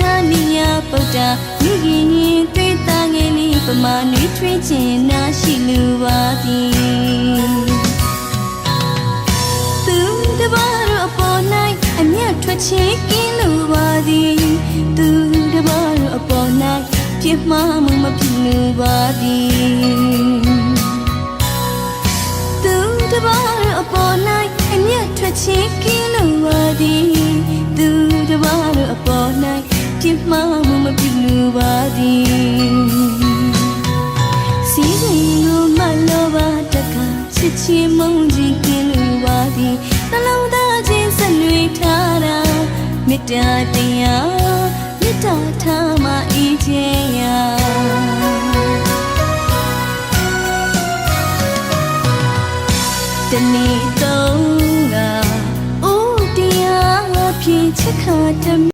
ထားမိညာပုဒ္ဒါမိခင်ရင်တွေ့တာငယ်လေးပမာနွေးထွေးခြင်းနာရှိလူပါသည်သူတပါတော့အပေါ်၌အမျက်ထွက်ချေကင်းလူပါသည်သူတပါတော့အပေါ်၌ပြစ်မှားမှုမဖြစ်လူပါသည် ပြစ်မှားမှုမပြုလို့ပါသည်စီစဉ်ကိုမလိုပါတကချစ်ချင်မုန်းခြင်းကင်းလို့ပါသည်နှလုံးသားချင်းဆက်နွေထားတာမေတ္တာတရားမေတ္တာထားမှအေးချမ်းရာတနေ့တော့ကအိုးတရားဖြည့်ချက်ခါတ